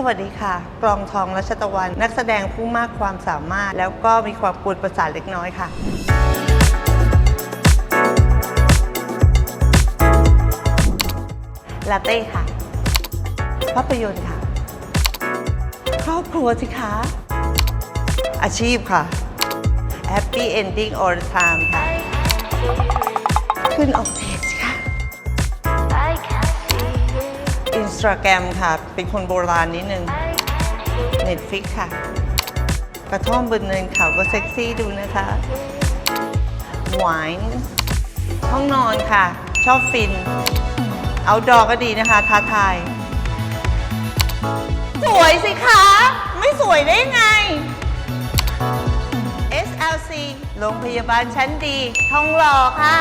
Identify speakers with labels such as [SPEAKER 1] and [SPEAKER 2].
[SPEAKER 1] สวัสดีค่ะ กลองทองรัชตะวัน นักแสดงผู้มากความสามารถ แล้วก็มีความกวนประสาทเล็กน้อยค่ะ ลาเต้ค่ะ ภาพยนตร์ค่ะ ครอบครัวสิคะ อาชีพค่ะ Happy Ending all the time ค่ะ ขึ้นออกเพ
[SPEAKER 2] it.
[SPEAKER 1] อินสตาแกรมค่ะ เป็นคนโบราณนิดนึง Netflix ค่ะ กระท่อมบนเนินเขาก็เซ็กซี่ดูนะคะหวานห้องนอนค่ะ ชอบฟิน เอาดอก็ดีนะคะ ท้าทาย สวยสิคะ ไม่สวยได้ไง SLC โรงพยาบาลชั้นดีทองหล่อค่ะ